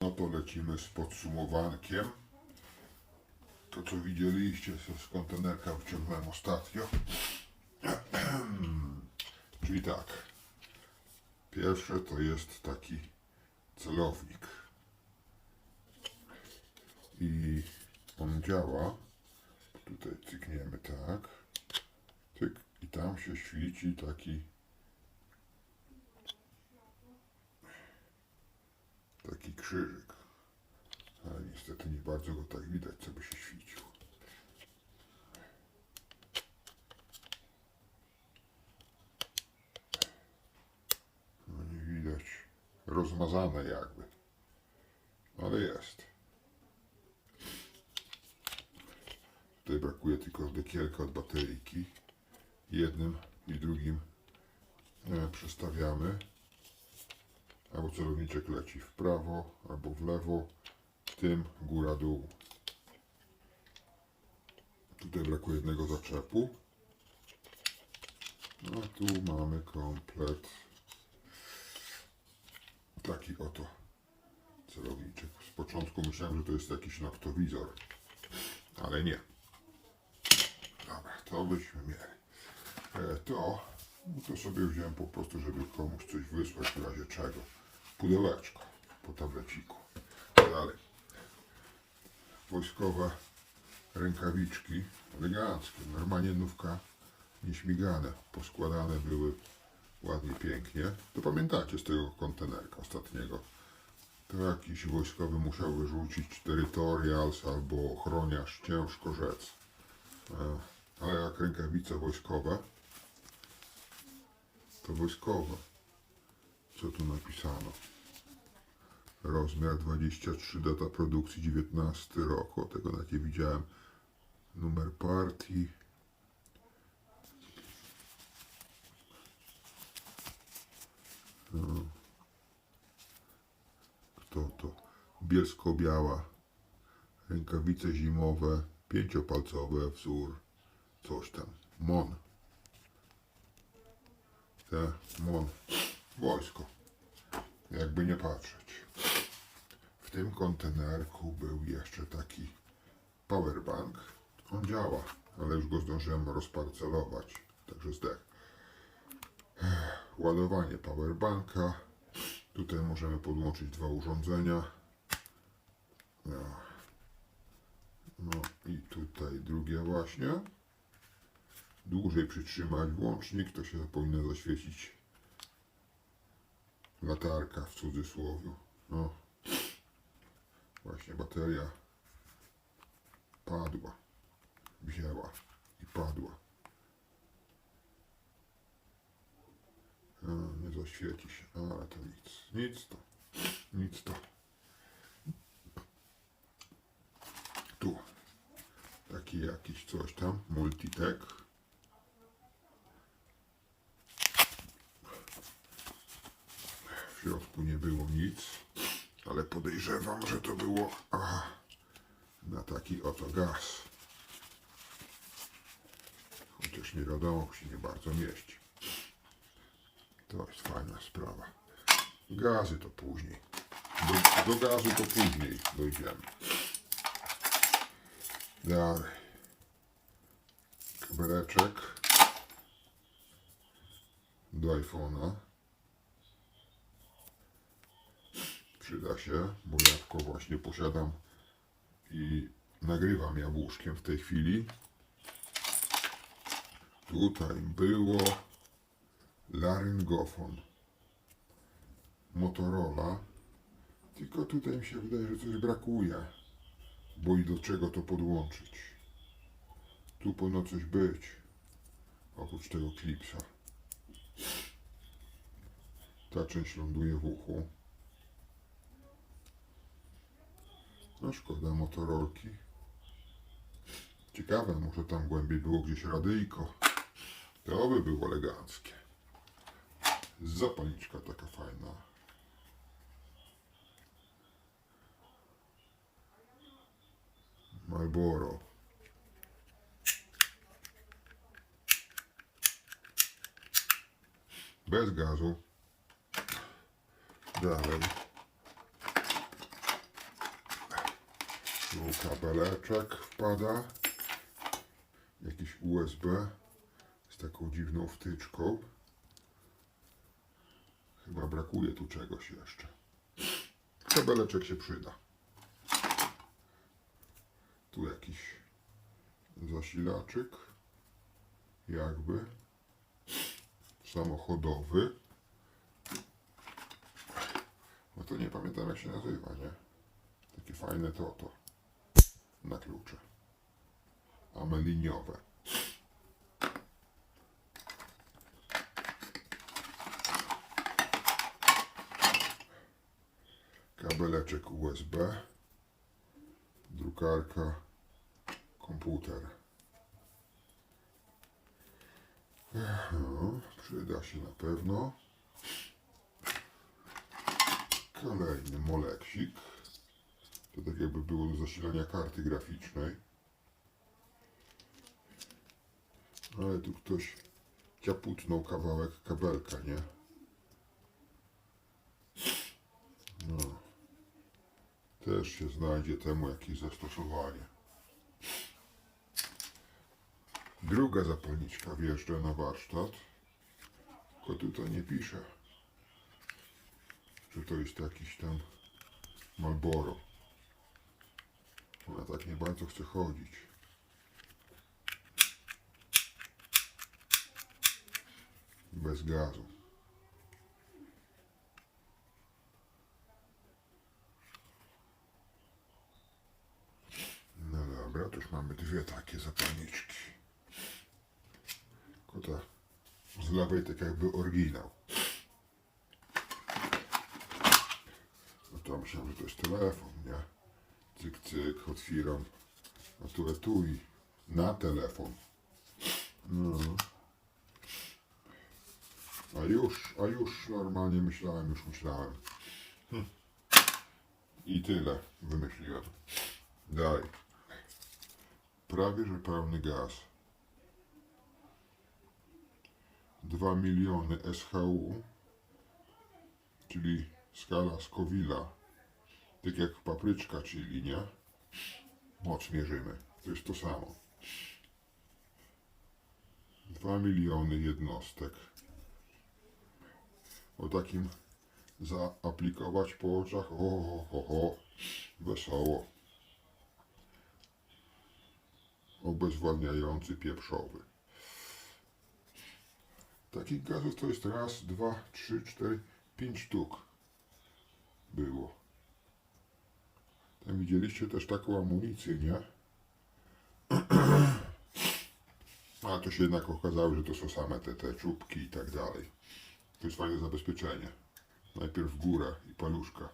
No to lecimy z podsumowankiem. To co widzieliście, z kontenerka wyciągnąłem ostatnio. Czyli tak. Pierwsze to jest taki celownik. I on działa. Tutaj cykniemy tak. Cyk. I tam się świeci taki taki krzyżyk. Ale niestety nie bardzo go tak widać, co by się świecił. No nie widać. Rozmazane jakby. Ale jest. Tutaj brakuje tylko dekielka od bateryjki. Jednym i drugim e, przestawiamy albo celowniczek leci w prawo, albo w lewo, tym góra dół. Tutaj brakuje jednego zaczepu. A tu mamy komplet. Taki oto celowniczek. Z początku myślałem, że to jest jakiś noktowizor, ale nie. Dobra, to byśmy mieli. E, to, no to sobie wziąłem po prostu, żeby komuś coś wysłać w razie czego. Pudełeczko po tableciku. Dalej. Wojskowe rękawiczki eleganckie. Normalnie nówka nieśmigane. Poskładane były ładnie, pięknie. To pamiętacie z tego kontenerka ostatniego. To jakiś wojskowy musiał wyrzucić terytorials albo ochroniarz, ciężko rzec. E, Ale jak rękawice wojskowe, to wojskowe. Co tu napisano? Rozmiar 23, data produkcji 19 rok. O tego na widziałem. Numer partii. No. Kto to? Bielsko-biała. Rękawice zimowe, pięciopalcowe, wzór, coś tam. Mon. Te, mon. Wojsko. Jakby nie patrzeć. W tym kontenerku był jeszcze taki powerbank. On działa, ale już go zdążyłem rozparcelować, także zdech. Ładowanie powerbanka. Tutaj możemy podłączyć dwa urządzenia. No. no i tutaj drugie właśnie. Dłużej przytrzymać włącznik, to się powinno zaświecić latarka w cudzysłowie. No. Właśnie bateria padła, wzięła i padła. A, nie zaświeci się, ale to nic, nic to, nic to. Tu taki jakiś coś tam, multitech. W środku nie było nic, ale podejrzewam, że to było aha, na taki oto gaz. Chociaż nie wiadomo, się nie bardzo mieści. To jest fajna sprawa. Gazy to później. Do, do gazu to później dojdziemy. Dalej. Kabeleczek do iPhone'a. Przyda się, bo jabłko właśnie posiadam i nagrywam jabłuszkiem w tej chwili. Tutaj było laryngofon Motorola. Tylko tutaj mi się wydaje, że coś brakuje. Bo i do czego to podłączyć? Tu powinno coś być. Oprócz tego klipsa. Ta część ląduje w uchu. No szkoda motorolki. Ciekawe, może tam głębiej było gdzieś radyjko. To by było eleganckie. Zapalniczka taka fajna. Marlboro. Bez gazu. Dalej. Tu kabeleczek wpada. Jakiś USB z taką dziwną wtyczką. Chyba brakuje tu czegoś jeszcze. Kabeleczek się przyda. Tu jakiś zasilaczyk. Jakby. Samochodowy. No to nie pamiętam jak się nazywa, nie? Takie fajne to to. Na klucze. Ameliniowe. Kabeleczek USB. Drukarka. Komputer. Przyda się na pewno. Kolejny moleksik. To tak jakby było do zasilania karty graficznej. Ale tu ktoś ciaputnął kawałek kabelka, nie? No. Też się znajdzie temu jakieś zastosowanie. Druga zapalniczka wjeżdża na warsztat. Tylko tutaj nie pisze, że to jest jakiś tam Marlboro. Tak nie bardzo chce chodzić. Bez gazu. No dobra, to już mamy dwie takie zapalniczki. Tylko ta z lewej tak jakby oryginał. No to myślałem, że to jest telefon, nie? Cyk, cyk, otwieram. A tu etui na telefon. No. A już, a już normalnie myślałem, już myślałem. Hm. I tyle wymyśliłem. Daj. Prawie, że pełny gaz. 2 miliony SHU, czyli skala Scoville'a, tak jak papryczka chili, nie? Moc mierzymy. To jest to samo. 2 miliony jednostek. O takim zaaplikować po oczach. O, ho, ho, ho. Wesoło. Obezwładniający pieprzowy. Takich gazów to jest raz, dwa, trzy, cztery, pięć sztuk było. Tam widzieliście też taką amunicję, nie? A to się jednak okazało, że to są same te, te czubki i tak dalej. To jest fajne zabezpieczenie. Najpierw góra i paluszka.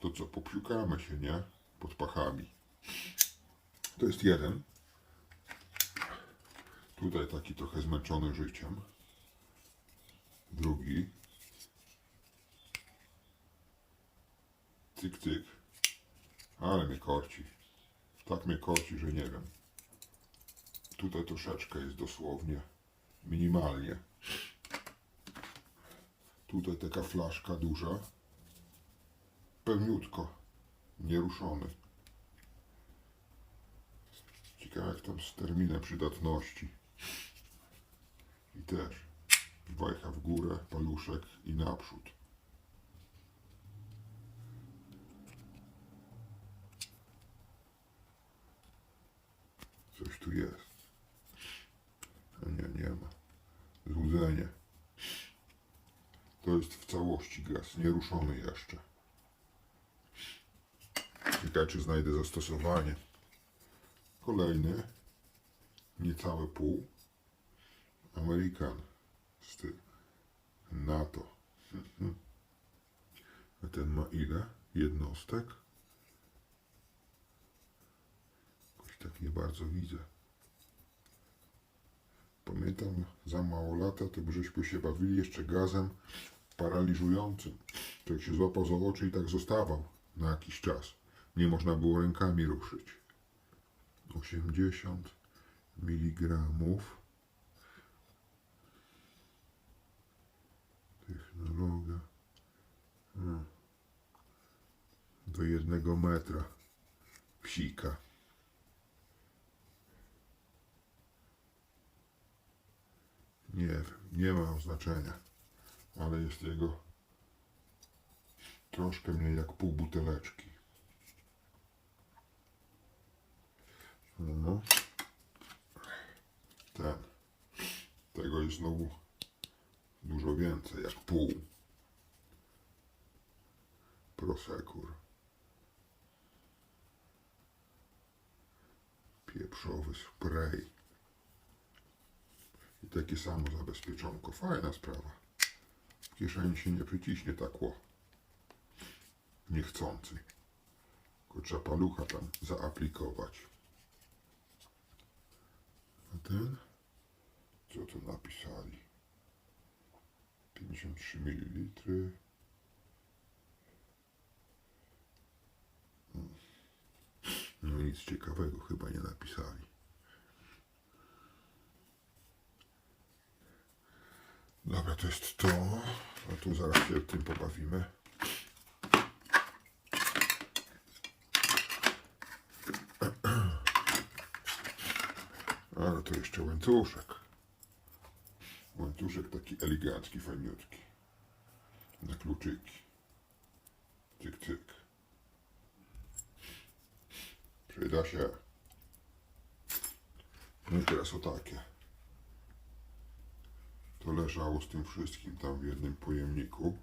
To co, popiukamy się, nie? Pod pachami. To jest jeden. Tutaj taki trochę zmęczony życiem. Drugi. Cyk, cyk. Ale mnie korci. Tak mnie korci, że nie wiem. Tutaj troszeczkę jest dosłownie. Minimalnie. Tutaj taka flaszka duża. Pełniutko. Nieruszony. Ciekawe jak tam z terminem przydatności. I też wajcha w górę, paluszek i naprzód. Coś jest. Nie, nie ma. Złudzenie. To jest w całości gaz, nieruszony jeszcze. Ciekawe, czy znajdę zastosowanie. Kolejny, niecałe pół. American z tym NATO. A ten ma ile jednostek? Jakoś tak nie bardzo widzę. Pamiętam za mało lata, to by żeśmy się bawili jeszcze gazem paraliżującym. Człowiek się złapał za oczy i tak zostawał na jakiś czas. Nie można było rękami ruszyć. 80 miligramów. Technologia. No. Do jednego metra psika. Nie wiem, nie ma znaczenia, ale jest jego troszkę mniej jak pół buteleczki. No. Ten. Tego jest znowu dużo więcej, jak pół. Prosekur. Pieprzowy spray. Takie samo zabezpieczonko. Fajna sprawa. W kieszeni się nie przyciśnie tak ło. Niechcący. Tylko trzeba palucha tam zaaplikować. A ten? Co tu napisali? 53 ml. No nic ciekawego chyba nie napisali. Dobra, to jest to. A tu zaraz się tym pobawimy. Ale to jeszcze łańcuszek. Łańcuszek taki elegancki, fajniutki. Na kluczyki. Cyk, cyk. Przyda się. No i teraz o takie. To leżało z tym wszystkim tam w jednym pojemniku.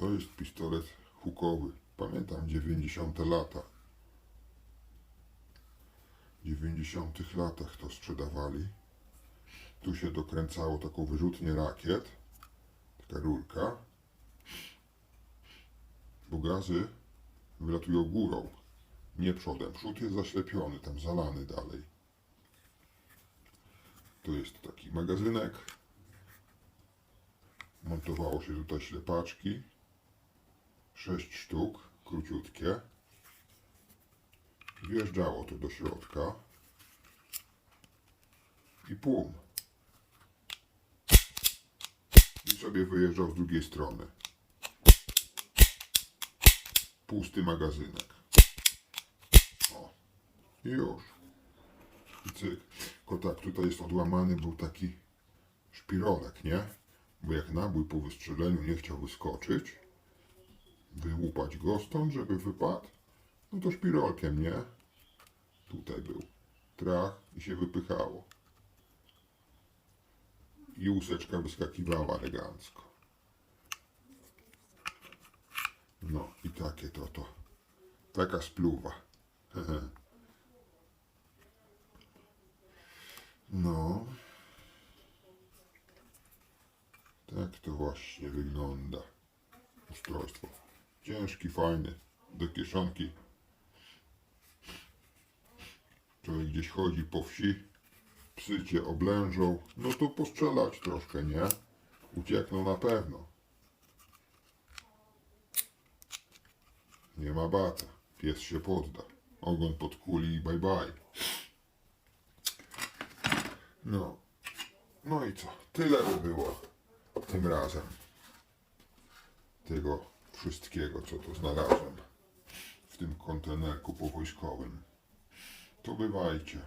To jest pistolet hukowy. Pamiętam 90 lata. W 90 latach to sprzedawali. Tu się dokręcało taką wyrzutnię rakiet. Taka rurka. Bo gazy wylatują górą, nie przodem. Przód jest zaślepiony, tam zalany dalej. Tu jest taki magazynek. Montowało się tutaj ślepaczki. Sześć sztuk, króciutkie. Wjeżdżało to do środka. I płum. I sobie wyjeżdżał z drugiej strony. Pusty magazynek. O. I już. I cyk. Tylko tak, tutaj jest odłamany był taki szpirolek, nie? Bo jak nabój po wystrzeleniu nie chciał wyskoczyć, wyłupać go stąd, żeby wypadł, no to szpirolkiem, nie? Tutaj był trach i się wypychało. I łuseczka wyskakiwała elegancko. No i takie to to. Taka spluwa. No. Tak to właśnie wygląda. Ustrojstwo. Ciężki, fajny. Do kieszonki. Człowiek gdzieś chodzi po wsi. Psy cię oblężą. No to postrzelać troszkę, nie? Uciekną na pewno. Nie ma bata. Pies się podda. Ogon pod kuli i bye bye. No. No i co? Tyle by było tym razem. Tego wszystkiego, co tu znalazłem w tym kontenerku powojskowym. To bywajcie.